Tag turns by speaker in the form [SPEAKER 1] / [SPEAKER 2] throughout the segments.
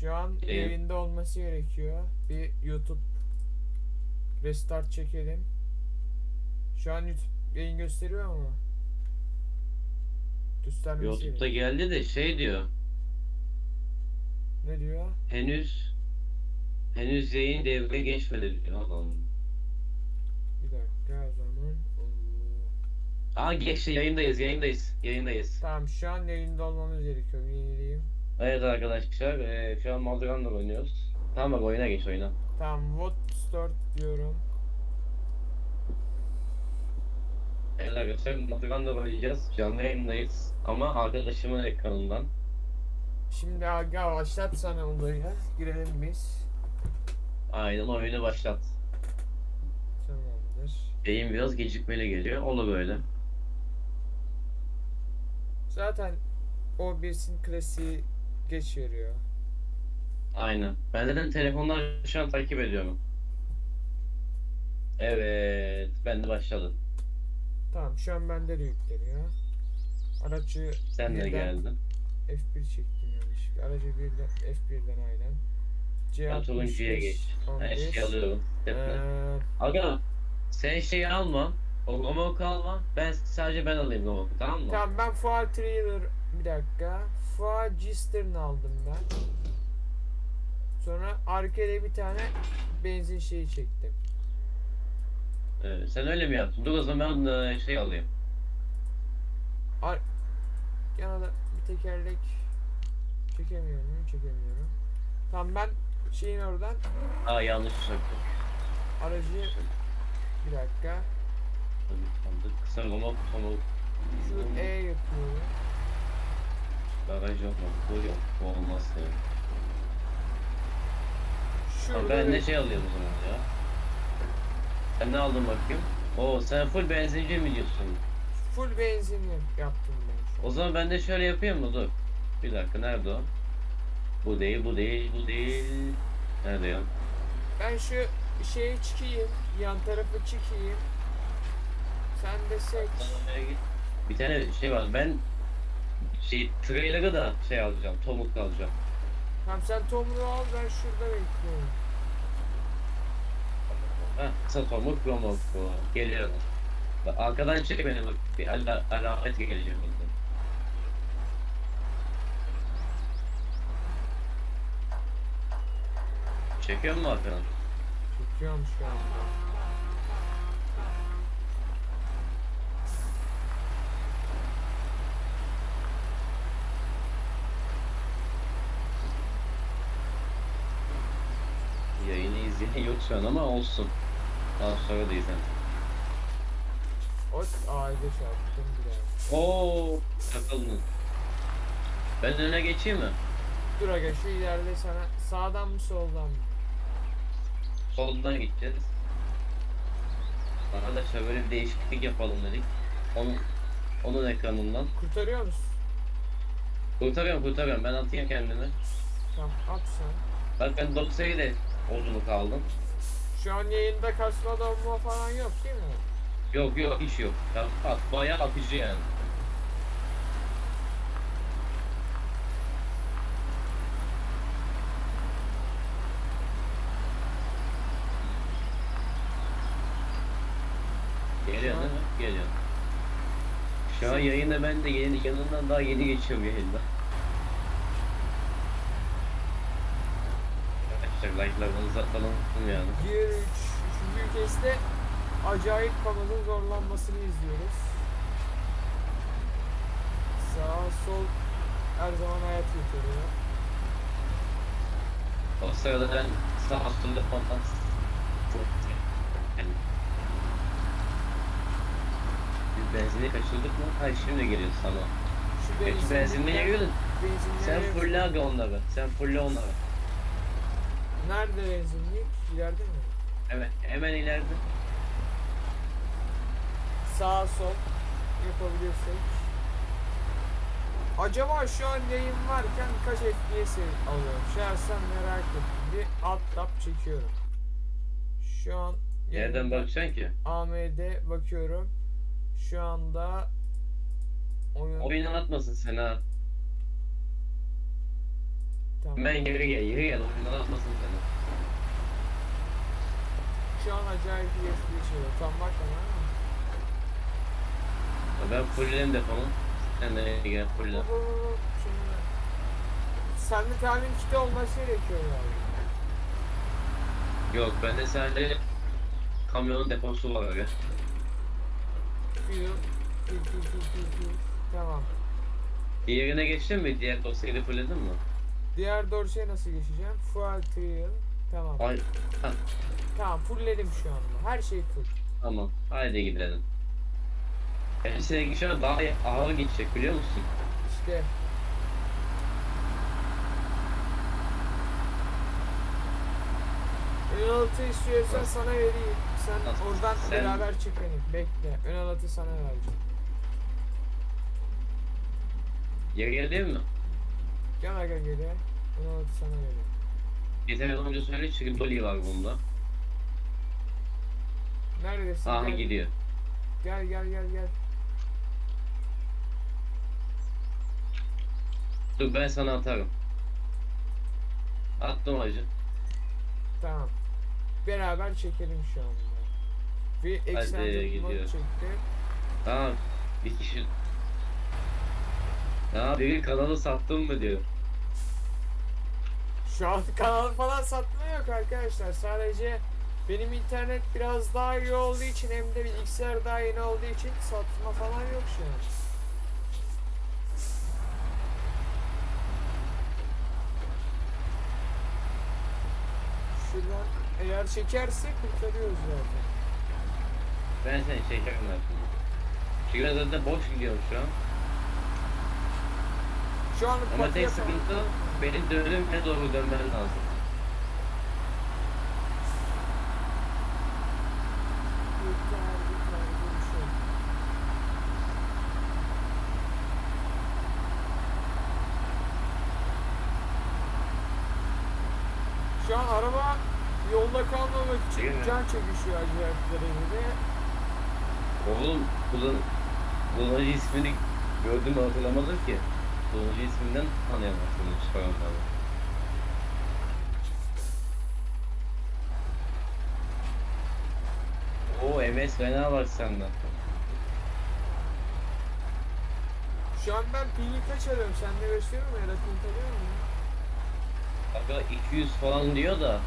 [SPEAKER 1] Şu an
[SPEAKER 2] Yayın.
[SPEAKER 1] yayında olması gerekiyor. Bir YouTube restart çekelim. Şu an YouTube yayın gösteriyor mu? Göstermesi
[SPEAKER 2] YouTube'da
[SPEAKER 1] gerekiyor.
[SPEAKER 2] geldi de şey diyor.
[SPEAKER 1] Ne diyor?
[SPEAKER 2] Henüz henüz yayın devre geçmedi diyor.
[SPEAKER 1] Bir dakika o zaman.
[SPEAKER 2] Aa geçti yayındayız yayındayız yayındayız.
[SPEAKER 1] Tamam şu an yayında olmamız gerekiyor. Yenileyim.
[SPEAKER 2] Evet arkadaşlar eee, şu an Maldron'la oynuyoruz. Tamam bak oyuna geç oyuna.
[SPEAKER 1] Tamam vote start diyorum.
[SPEAKER 2] Evet arkadaşlar Maldron'la oynayacağız. Canlı yayındayız. Ama arkadaşımın ekranından.
[SPEAKER 1] Şimdi aga başlat sana olayı. Girelim biz.
[SPEAKER 2] Aynen oyunu başlat.
[SPEAKER 1] Tamamdır.
[SPEAKER 2] Yayın biraz gecikmeli geliyor. Olur böyle.
[SPEAKER 1] Zaten o birsin klasiği geç veriyor.
[SPEAKER 2] Aynen. Ben zaten telefondan şu an takip ediyorum. Evet. Ben de başladım.
[SPEAKER 1] Tamam şu an bende de yükleniyor. Aracı
[SPEAKER 2] Sen de
[SPEAKER 1] birden
[SPEAKER 2] geldin.
[SPEAKER 1] F1 çektim yanlışlıkla. Aracı birden F1'den aynen.
[SPEAKER 2] Turuncuya
[SPEAKER 1] C65,
[SPEAKER 2] geç. Ben
[SPEAKER 1] 15.
[SPEAKER 2] şey alıyorum.
[SPEAKER 1] Ee,
[SPEAKER 2] Aga sen şeyi alma. O Romok alma. Ben sadece ben alayım Romok'u tamam mı?
[SPEAKER 1] tamam ben Full Trailer bir dakika. Full Cistern aldım ben. Sonra arkaya bir tane benzin şeyi çektim.
[SPEAKER 2] Evet, sen öyle mi yaptın? Dur o zaman ben e, şey alayım.
[SPEAKER 1] Ar Yana da bir tekerlek çekemiyorum, çekemiyorum. Tamam ben şeyin oradan
[SPEAKER 2] Aa yanlış söktüm.
[SPEAKER 1] aracı bir dakika.
[SPEAKER 2] Sandık. Kısa Romok, Romok.
[SPEAKER 1] Şu E yapıyorum.
[SPEAKER 2] Garaj yok? Bu yok. Bu olmaz ya.
[SPEAKER 1] Şurada
[SPEAKER 2] ben
[SPEAKER 1] bir-
[SPEAKER 2] şey alıyorum o zaman ya. Sen ne aldın bakayım? Oo sen full benzinci mi diyorsun?
[SPEAKER 1] full benzin yap- yaptım ben şu an.
[SPEAKER 2] O zaman ben de şöyle yapayım mı? Dur. Bir dakika nerede o? Bu değil, bu değil, bu değil. Nerede ya?
[SPEAKER 1] Ben şu şeye çıkayım, yan tarafı çıkayım. Sen de seç.
[SPEAKER 2] Bir tane şey var. Ben şey trailer'ı da şey alacağım. Tomuk alacağım.
[SPEAKER 1] Tamam sen tomruğu al ben şurada bekliyorum.
[SPEAKER 2] Ha, kısa tomuk, romok bu. Geliyorum. Bak, arkadan çek beni bak. Bir ala, alamet gelecek burada. Çekiyor mu arkadan?
[SPEAKER 1] Çekiyorum şu anda.
[SPEAKER 2] Yayını izleyen yok şu an ama olsun. Daha sonra da izlen.
[SPEAKER 1] O ağaca çarptım biraz.
[SPEAKER 2] Oo, takıldın. Ben öne geçeyim mi?
[SPEAKER 1] Dur aga şu ileride sana sağdan mı soldan mı?
[SPEAKER 2] Soldan gideceğiz. Arkadaşlar böyle bir değişiklik yapalım dedik. Onun, onun ekranından.
[SPEAKER 1] Kurtarıyor musun?
[SPEAKER 2] Kurtarıyorum kurtarıyorum ben atayım kendimi.
[SPEAKER 1] Tamam at sen.
[SPEAKER 2] Bak ben 90'yı de odunu kaldım.
[SPEAKER 1] Şu an yayında donma falan yok değil mi?
[SPEAKER 2] Yok yok hiç yok. Ya bak bayağı akıcı yani. Geliyor değil mi? Geliyor. Şu an yayında ben de yeni, yanından daha yeni geçiyorum yayında. Arkadaşlar like'larınızı atalım yani.
[SPEAKER 1] Gear 3, 3. viteste acayip kanalın zorlanmasını izliyoruz. Sağ sol her zaman hayat kurtarıyor.
[SPEAKER 2] O sırada ben sağ üstünde çok yani biz benzini kaçırdık mı? Hayır şimdi geliyoruz sana.
[SPEAKER 1] Şu
[SPEAKER 2] benzinliğe gelin. Sen aga onları. Sen fulle onları.
[SPEAKER 1] Nerede benzinlik? İleride mi?
[SPEAKER 2] Evet hemen ileride.
[SPEAKER 1] Sağ sol yapabiliyorsak. Acaba şu an yayın varken kaç FPS alıyorum? Şahsen merak ettim. Bir alt tab çekiyorum. Şu an
[SPEAKER 2] Nereden bakacaksın ki?
[SPEAKER 1] AMD bakıyorum. Şu anda oyun
[SPEAKER 2] Oyun anlatmasın sen ha.
[SPEAKER 1] Tamam.
[SPEAKER 2] Ben geri gel, geri gel. Oyundan atmasın seni.
[SPEAKER 1] Şu an acayip bir FPS yiyor. Tam bak ama.
[SPEAKER 2] Ben fullledim depomu. Sen de gel fulle.
[SPEAKER 1] Hop, hop, hop, hop. Şimdi. Sende tahmin kiti olması gerekiyor yani.
[SPEAKER 2] Yok bende sadece kamyonun deposu var öyle.
[SPEAKER 1] Tamam.
[SPEAKER 2] Diğerine geçtin mi? Diğer dosyayı fullledin mi?
[SPEAKER 1] Diğer dorseye nasıl geçeceğim? Fuel trial. Tamam.
[SPEAKER 2] Ay, ha,
[SPEAKER 1] Tamam fullledim şu anda. Her şey full.
[SPEAKER 2] tamam. Haydi gidelim. Hepsine geçiyor daha ağır geçecek biliyor musun?
[SPEAKER 1] İşte. Ön altı istiyorsan sana vereyim. Sen
[SPEAKER 2] Nasıl?
[SPEAKER 1] oradan
[SPEAKER 2] Sen-
[SPEAKER 1] beraber çıkayım. Bekle. Ön altı sana vereceğim.
[SPEAKER 2] Geri geldi mi?
[SPEAKER 1] Gel aga geri. Ön altı sana vereyim.
[SPEAKER 2] Yeter önce söyle çünkü Dolly var bunda.
[SPEAKER 1] Neredesin?
[SPEAKER 2] Aha
[SPEAKER 1] gel.
[SPEAKER 2] gidiyor.
[SPEAKER 1] Gel gel gel gel.
[SPEAKER 2] Dur ben sana atarım. Attım acı.
[SPEAKER 1] Tamam. Beraber çekelim şu anda. Bir extended mod.
[SPEAKER 2] Tamam. Bir kişi... Ya biri kanalı sattın mı diyor.
[SPEAKER 1] Şu an kanal falan satma yok arkadaşlar. Sadece benim internet biraz daha iyi olduğu için hem de bilgisayar daha yeni olduğu için satma falan yok şu an. Şuradan eğer çekerse kurtarıyoruz zaten.
[SPEAKER 2] Ben seni çekerim şimdi. Çünkü zaten boş gidiyorum şu an.
[SPEAKER 1] Şu an
[SPEAKER 2] Ama tek
[SPEAKER 1] falan-
[SPEAKER 2] sıkıntı benim dönüme doğru dönmen lazım.
[SPEAKER 1] Şu an araba yolda kalmamak için
[SPEAKER 2] Değil mi?
[SPEAKER 1] can çekişiyor acayip derecede.
[SPEAKER 2] Oğlum kullan kullanıcı ismini gördüm hatırlamadım ki. Kullanıcı isminden tanıyamazsın çıkaranları. Oo MS fena var sende.
[SPEAKER 1] Şu an ben pingi kaç alıyorum? Sende gösteriyor mu ya da alıyor mu?
[SPEAKER 2] Aga 200 falan diyor da.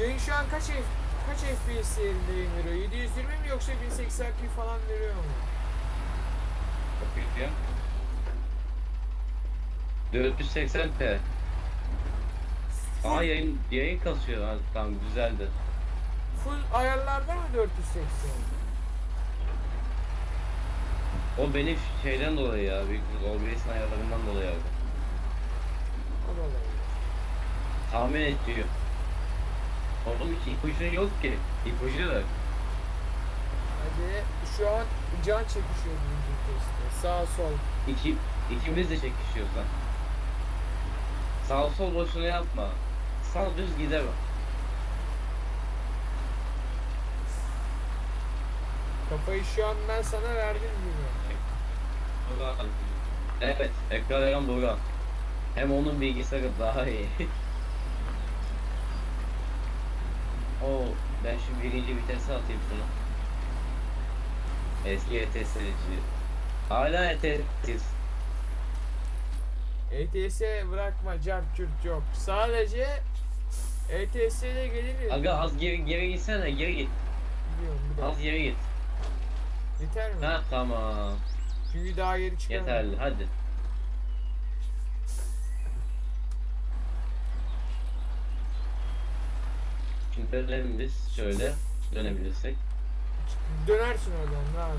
[SPEAKER 1] Yayın şu an kaç F kaç FPS yerinde yayın veriyor? 720 mi yoksa 1080p falan veriyor mu?
[SPEAKER 2] Bakayım. 480p. Aa yayın, yayın kasıyor. Ha, tamam güzeldi.
[SPEAKER 1] Full ayarlarda mı 480?
[SPEAKER 2] O benim şeyden dolayı ya. OBS'in ayarlarından dolayı abi.
[SPEAKER 1] O da olabilir.
[SPEAKER 2] Tahmin ediyor. Oğlum hiç ipucu yok ki. İpucu da.
[SPEAKER 1] Hadi şu an can çekişiyor birinci testte. Sağ sol.
[SPEAKER 2] İki, ikimiz de çekişiyoruz lan. Sağ sol boşuna yapma. Sağ düz gider bak.
[SPEAKER 1] Kafayı şu an ben sana verdim gibi.
[SPEAKER 2] Burak. Evet, ekran veren Burak. Hem onun bilgisayarı daha iyi. Oo, ben şu birinci vitese atayım şunu. Eski ETS'ci. Hala ETS.
[SPEAKER 1] ETS'e bırakma cart cürt yok. Sadece ETS'de gelir.
[SPEAKER 2] Aga az geri geri gitsene, geri git.
[SPEAKER 1] Biliyorum bir
[SPEAKER 2] Az geri git.
[SPEAKER 1] Yeter mi?
[SPEAKER 2] Ha tamam.
[SPEAKER 1] Çünkü daha geri çıkamıyorum.
[SPEAKER 2] Yeterli. Hadi. Şimdi dönelim biz şöyle dönebilirsek.
[SPEAKER 1] Dönersin oradan rahat.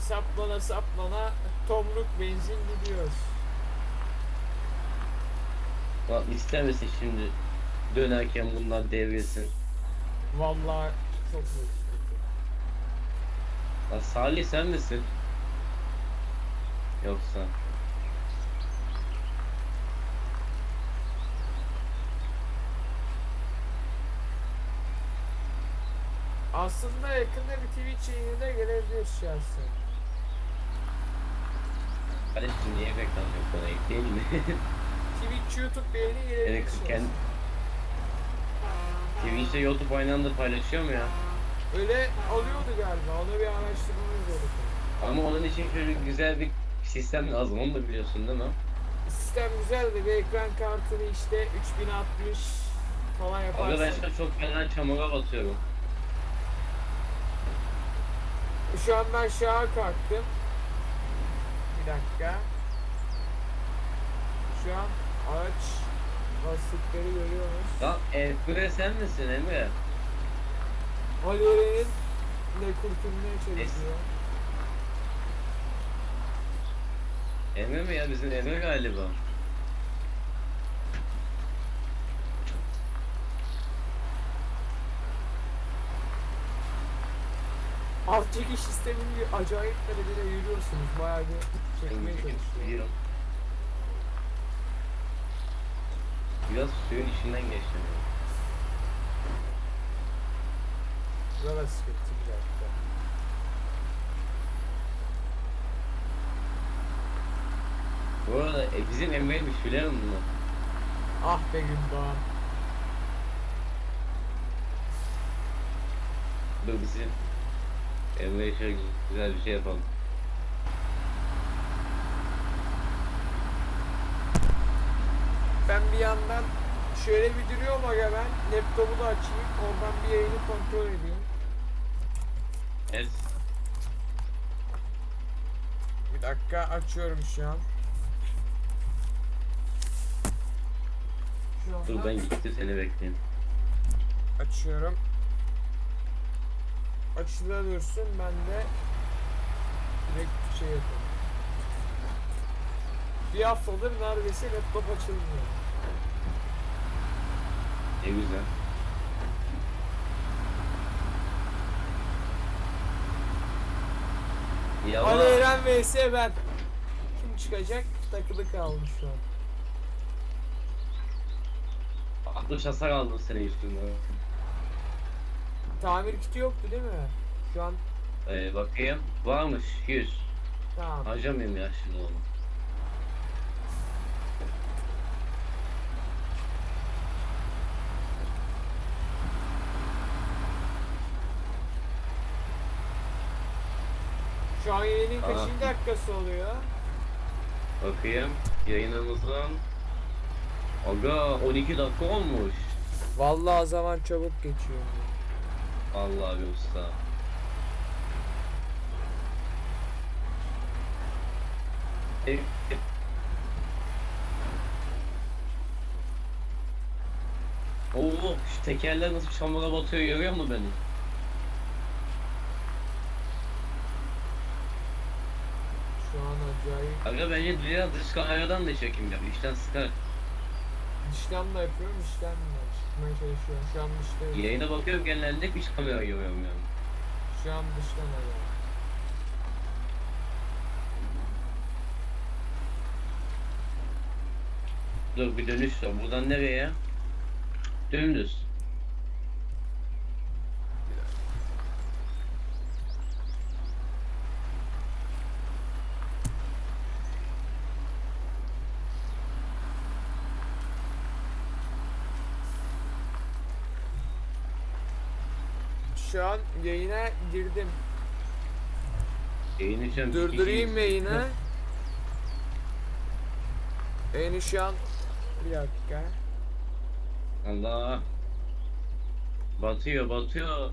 [SPEAKER 1] Saplana saplana tomruk benzin gidiyoruz.
[SPEAKER 2] Bak istemesin şimdi dönerken bunlar devrilsin.
[SPEAKER 1] Vallahi çok büyük sıkıntı.
[SPEAKER 2] Lan Salih sen misin? Yoksa.
[SPEAKER 1] Aslında yakında bir Twitch yayını da gelebilir şahsen.
[SPEAKER 2] Kardeşim niye reklam yok bana değil mi?
[SPEAKER 1] Twitch, YouTube beğeni
[SPEAKER 2] yani
[SPEAKER 1] gelebilirsiniz.
[SPEAKER 2] kendi Twitch'te YouTube aynı anda paylaşıyor mu ya?
[SPEAKER 1] Öyle alıyordu galiba. Ona bir araştırmamız gerekiyor.
[SPEAKER 2] Ama onun için şöyle güzel bir sistem lazım onu da biliyorsun değil mi?
[SPEAKER 1] Sistem güzel de bir ekran kartını işte 3060 falan yaparsın.
[SPEAKER 2] an çok fena çamura batıyorum.
[SPEAKER 1] Şu an ben şaha kalktım. Bir dakika. Şu an araç lastikleri görüyoruz.
[SPEAKER 2] Lan Emre sen misin Emre?
[SPEAKER 1] Aliore'nin de kurtulmaya çalışıyor.
[SPEAKER 2] Emre mi ya bizim Emre galiba.
[SPEAKER 1] Alt çekiş sistemini bir acayip derecede yürüyorsunuz. Bayağı bir çekmeye çalışıyor.
[SPEAKER 2] Biraz suyun içinden geçtim.
[SPEAKER 1] Burada sıkıntı bir dakika.
[SPEAKER 2] Bu arada e, bizim Emre'ymiş biliyor musun?
[SPEAKER 1] Ah be Gündoğan.
[SPEAKER 2] Dur bizim Emre'ye şöyle güzel bir şey yapalım.
[SPEAKER 1] Ben bir yandan şöyle bir duruyorum aga ben. Laptopu da açayım. Oradan bir yayını kontrol edeyim.
[SPEAKER 2] Evet.
[SPEAKER 1] Bir dakika açıyorum şu an. Şu
[SPEAKER 2] Dur ben gitti seni bekleyeyim.
[SPEAKER 1] açıyorum. Açıda dursun ben de direkt şey yapayım. Bir haftadır neredeyse laptop açılmıyor.
[SPEAKER 2] Ne güzel. Ya
[SPEAKER 1] Ali Eren vs ben. Kim çıkacak? Takılı kalmış şu an.
[SPEAKER 2] aklı hasar aldım senin üstünden.
[SPEAKER 1] Tamir kiti yoktu değil mi? Şu an
[SPEAKER 2] Ee, bakayım. Varmış 100.
[SPEAKER 1] tamam.
[SPEAKER 2] Harcamayayım ya şimdi onu.
[SPEAKER 1] Şu an yayının
[SPEAKER 2] Aa.
[SPEAKER 1] kaçıncı dakikası oluyor?
[SPEAKER 2] Bakayım. Yayınımızın Aga 12 dakika olmuş.
[SPEAKER 1] Vallahi zaman çabuk geçiyor.
[SPEAKER 2] Allah bir usta. E, e. Oo, şu tekerler nasıl çamura batıyor görüyor musun beni?
[SPEAKER 1] Şu an acayip.
[SPEAKER 2] Aga bence biraz dış kameradan da çekim yap. İşten sıkar.
[SPEAKER 1] Da yapıyorum, de çıkmaya çalışıyorum. Şu an dışta.
[SPEAKER 2] Yayına bakıyorum genelde hiç kamera görüyorum yani.
[SPEAKER 1] Şu an arıyorum.
[SPEAKER 2] Dur bir dönüş var. Buradan nereye? Dümdüz.
[SPEAKER 1] Şu an yayına girdim.
[SPEAKER 2] Yayın için
[SPEAKER 1] Durdurayım yayını. Yayını şu an... Bir dakika.
[SPEAKER 2] Allah. Batıyor batıyor.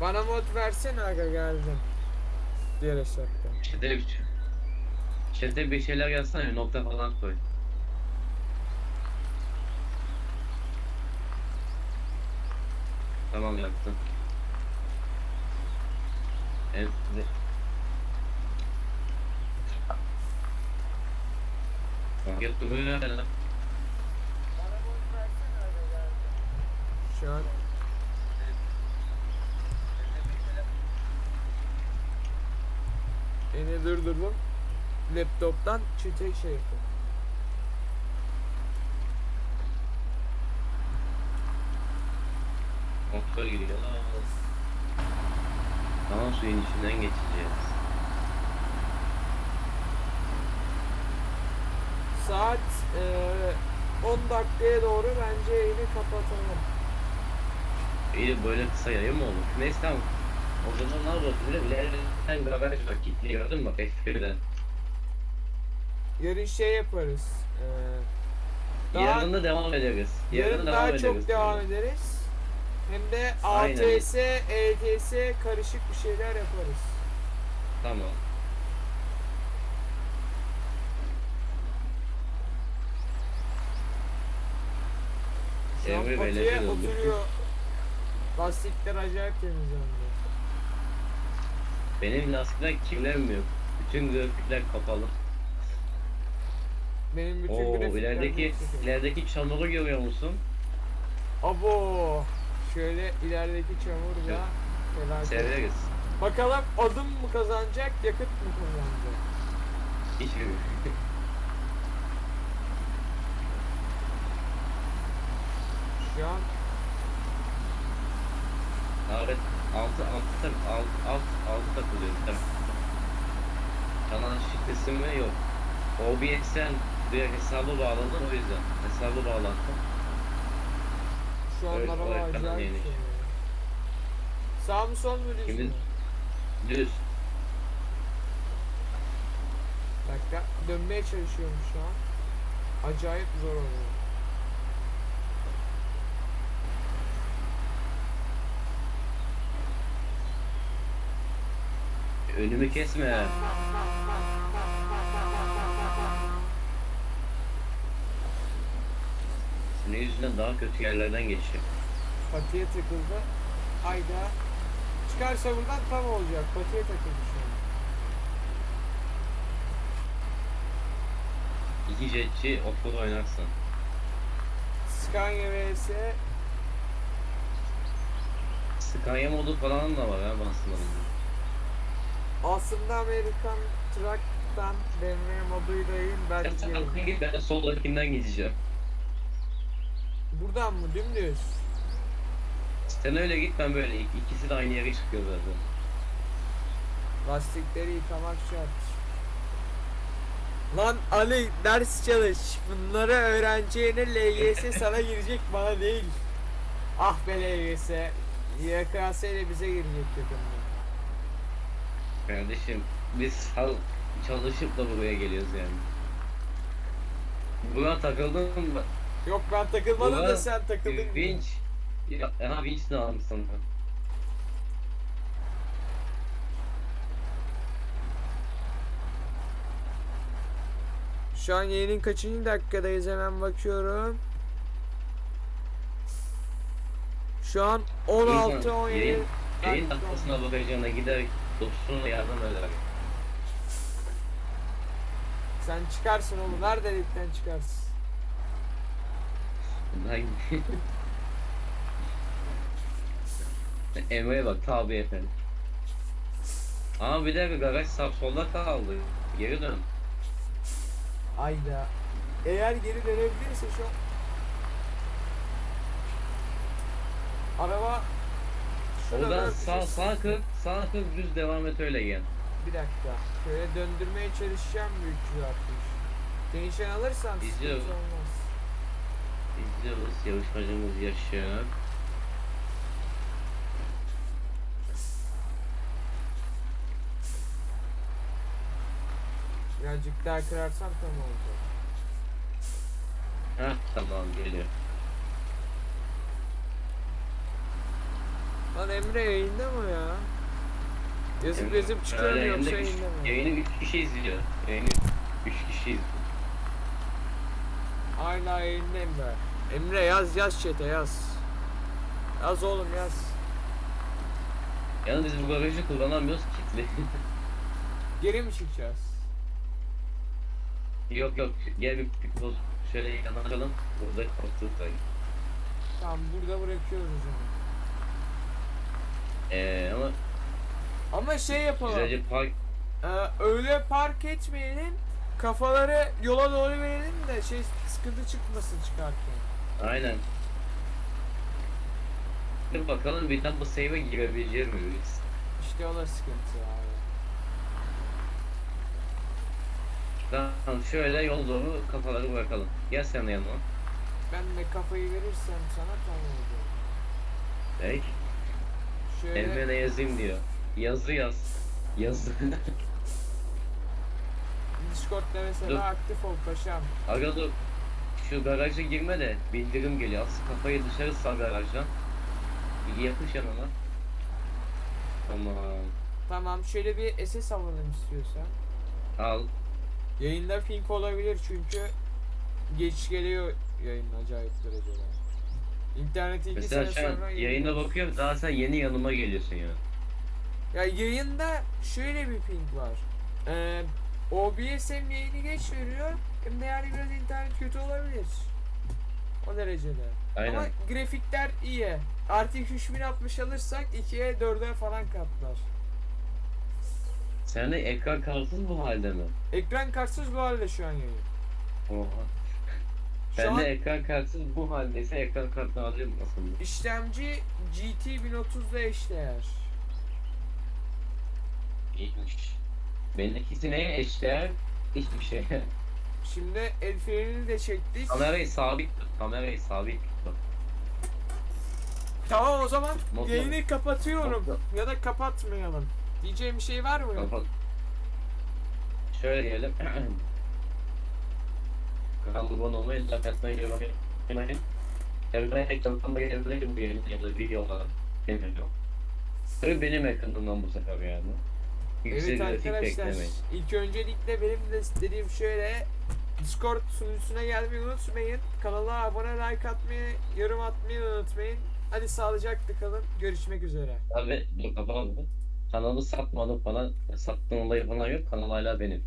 [SPEAKER 1] Bana mod versene aga geldim. Diğer hesaptan.
[SPEAKER 2] Çete bir Çete bir şeyler yazsana bir nokta falan koy. Tamam yaptım. Evet. Duruyor ya lan.
[SPEAKER 1] Şu an Yine durdurdum. Laptoptan çete şey yapıyorum.
[SPEAKER 2] kontrol giriyor. Tamam suyun içinden geçeceğiz.
[SPEAKER 1] Saat eee 10 dakikaya doğru bence yayını kapatalım.
[SPEAKER 2] İyi de böyle kısa yayın mı olur? Neyse tamam. O zaman ne yapalım? İleriden garaj var kilitli gördün mü? F1'den.
[SPEAKER 1] Yarın şey yaparız. Eee daha,
[SPEAKER 2] Yarın da devam ederiz.
[SPEAKER 1] yarın
[SPEAKER 2] devam
[SPEAKER 1] daha
[SPEAKER 2] ederiz.
[SPEAKER 1] çok devam ederiz. Hem de. ATS, ETS karışık bir şeyler yaparız.
[SPEAKER 2] Tamam.
[SPEAKER 1] Şu an patiye oturuyor. Lastikler acayip temizlendi.
[SPEAKER 2] Benim lastikler kirlenmiyor. Bütün grafikler kapalı.
[SPEAKER 1] Benim bütün
[SPEAKER 2] Oo
[SPEAKER 1] grafikler
[SPEAKER 2] ilerideki ilerideki çamuru görüyor musun?
[SPEAKER 1] Abo. Şöyle ilerideki çamur da felaket.
[SPEAKER 2] Severiz.
[SPEAKER 1] Bakalım adım mı kazanacak, yakıt mı kazanacak?
[SPEAKER 2] Hiçbir.
[SPEAKER 1] Şu an
[SPEAKER 2] Evet, altı altı tak alt alt altı takılıyor tamam. Kanal şifresi mi yok. OBS'ten direkt hesabı bağladım o yüzden. Hesabı bağlattım.
[SPEAKER 1] şu an
[SPEAKER 2] Evet,
[SPEAKER 1] araba
[SPEAKER 2] evet,
[SPEAKER 1] acayip şey. Sağ mı sol mu düz
[SPEAKER 2] Şimdi-
[SPEAKER 1] mü?
[SPEAKER 2] Düz.
[SPEAKER 1] Bir dakika dönmeye çalışıyorum şu an. Acayip zor oluyor.
[SPEAKER 2] Önümü kesme. Senin yüzünden daha kötü yerlerden geçiyor.
[SPEAKER 1] Patiye takıldı. Hayda. Çıkarsa buradan tam olacak. Patiye takıldı şu an.
[SPEAKER 2] İki jetçi offroad oynarsın.
[SPEAKER 1] Scania vs
[SPEAKER 2] Scania modu falan da var ha aslında.
[SPEAKER 1] aslında Amerikan Truck'tan BMW moduyla
[SPEAKER 2] Sen
[SPEAKER 1] belki
[SPEAKER 2] ben soldakinden geçeceğim.
[SPEAKER 1] Buradan mı dümdüz?
[SPEAKER 2] Sen öyle git ben böyle İk- ikisi de aynı yere çıkıyor zaten.
[SPEAKER 1] Lastikleri yıkamak şart. Lan Ali ders çalış. Bunları öğreneceğine LGS sana girecek bana değil. Ah be LGS. YKS ile bize girecek yakında.
[SPEAKER 2] Kardeşim biz hal çalışıp da buraya geliyoruz yani. Buna takıldın mı?
[SPEAKER 1] Yok ben takılmadım da
[SPEAKER 2] Ulan,
[SPEAKER 1] sen takıldın.
[SPEAKER 2] Vinç. Ya, ha vinç ne almışsın?
[SPEAKER 1] Şu an yayının kaçıncı dakikadayız hemen bakıyorum. Şu an 16 17
[SPEAKER 2] Yayın, yayın
[SPEAKER 1] dakika
[SPEAKER 2] dakikasına bakacağına gider dostuna yardım eder.
[SPEAKER 1] Sen çıkarsın oğlum. Her delikten çıkarsın.
[SPEAKER 2] Ben... Emre'ye bak tabi efendim. Ama bir dakika garaj sağ solda kaldı. Geri dön.
[SPEAKER 1] Ayda. Eğer geri dönebilirse şu an Araba
[SPEAKER 2] Oradan sağ sağ kır, sağ kır düz devam et öyle gel.
[SPEAKER 1] Bir dakika. Şöyle döndürmeye çalışacağım büyük artık. Değişen alırsam sıkıntı
[SPEAKER 2] İzliyorum. İzliyoruz yarışmacımız Yaşar.
[SPEAKER 1] Birazcık daha kırarsam tam olacak.
[SPEAKER 2] Heh tamam geliyor.
[SPEAKER 1] Lan Emre yayında mı ya? Yazıp
[SPEAKER 2] Emre,
[SPEAKER 1] yazıp çıkıyor mu
[SPEAKER 2] öyle
[SPEAKER 1] yoksa
[SPEAKER 2] yayında üç-
[SPEAKER 1] yayında mı?
[SPEAKER 2] Yayını 3 kişi izliyor. Yayını 3 kişi izliyor.
[SPEAKER 1] Hala yayındayım ben. Emre yaz yaz chat'e yaz. Yaz oğlum yaz.
[SPEAKER 2] Yalnız biz bu garajı kullanamıyoruz kilitli.
[SPEAKER 1] Geri mi çıkacağız?
[SPEAKER 2] yok yok gel bir pikboz şöyle yanaşalım. Burada koltuğu koy.
[SPEAKER 1] Tamam burada bırakıyoruz o zaman.
[SPEAKER 2] Ee, ama
[SPEAKER 1] Ama şey yapalım.
[SPEAKER 2] güzelce park
[SPEAKER 1] Ee, öyle park etmeyelim. Kafaları yola doğru verelim de şey sıkıntı çıkmasın çıkarken.
[SPEAKER 2] aynen. Dur bakalım bir daha bu save'e girebilecek miyiz?
[SPEAKER 1] İşte o da sıkıntı abi.
[SPEAKER 2] Tamam şöyle yol doğru kafaları bırakalım. Gel sen de yanıma.
[SPEAKER 1] Ben de kafayı verirsem sana tamam olur.
[SPEAKER 2] Peki.
[SPEAKER 1] Şöyle
[SPEAKER 2] Emre ne yazayım diyor. Yazı yaz. Yazı.
[SPEAKER 1] Discord'da mesela
[SPEAKER 2] Dur.
[SPEAKER 1] aktif ol paşam.
[SPEAKER 2] Aga dur. Şu garaja girme de bildirim geliyor. Az kafayı dışarı sal garajdan. Bir yapış yanına. Tamam.
[SPEAKER 1] Tamam şöyle bir SS alalım istiyorsan.
[SPEAKER 2] Al.
[SPEAKER 1] Yayında ping olabilir çünkü geç geliyor yayın acayip derecede. İnterneti iki
[SPEAKER 2] Mesela
[SPEAKER 1] sene sonra
[SPEAKER 2] yayına bakıyorum daha sen yeni yanıma geliyorsun ya.
[SPEAKER 1] Ya yayında şöyle bir ping var. Ee, OBS hem yayını geç veriyor hem de yani biraz internet kötü olabilir. O derecede.
[SPEAKER 2] Aynen.
[SPEAKER 1] Ama grafikler iyi. RTX 3060 alırsak 2'ye 4'e falan katlar.
[SPEAKER 2] Sen de ekran kartın bu halde mi?
[SPEAKER 1] Ekran kartsız bu halde şu an yayın.
[SPEAKER 2] Oha.
[SPEAKER 1] Şu
[SPEAKER 2] Ben
[SPEAKER 1] an
[SPEAKER 2] de ekran kartın bu haldeyse ekran kartını alayım aslında.
[SPEAKER 1] işlemci GT 1030'da eşdeğer.
[SPEAKER 2] İyiymiş. Benimkisi neye eşdeğer? Hiçbir şey.
[SPEAKER 1] Şimdi el frenini de çektik.
[SPEAKER 2] Kamerayı sabit tut. Kamerayı sabit tut.
[SPEAKER 1] Tamam o zaman
[SPEAKER 2] Motor-
[SPEAKER 1] yayını kapatıyorum.
[SPEAKER 2] Motor-
[SPEAKER 1] Ya da kapatmayalım. Diyeceğim bir şey var mı?
[SPEAKER 2] Kapat. Şöyle diyelim. Kanalı like atmayı, yorum yapmayı. Evren ekranında gelebilir bu yayın ya da videolar. Bilmiyorum. Tabii benim ekranımdan bu sefer yani. Yüksek
[SPEAKER 1] Evet arkadaşlar
[SPEAKER 2] beklemeyin.
[SPEAKER 1] ilk öncelikle benim de istediğim şöyle Discord sunucusuna gelmeyi unutmayın. Kanala abone like atmayı, yorum atmayı unutmayın. Hadi sağlıcakla kalın. Görüşmek üzere.
[SPEAKER 2] Abi dur kapatalım? Kanalı satmadım falan. Sattığım olayı falan yok. Kanal hala benim.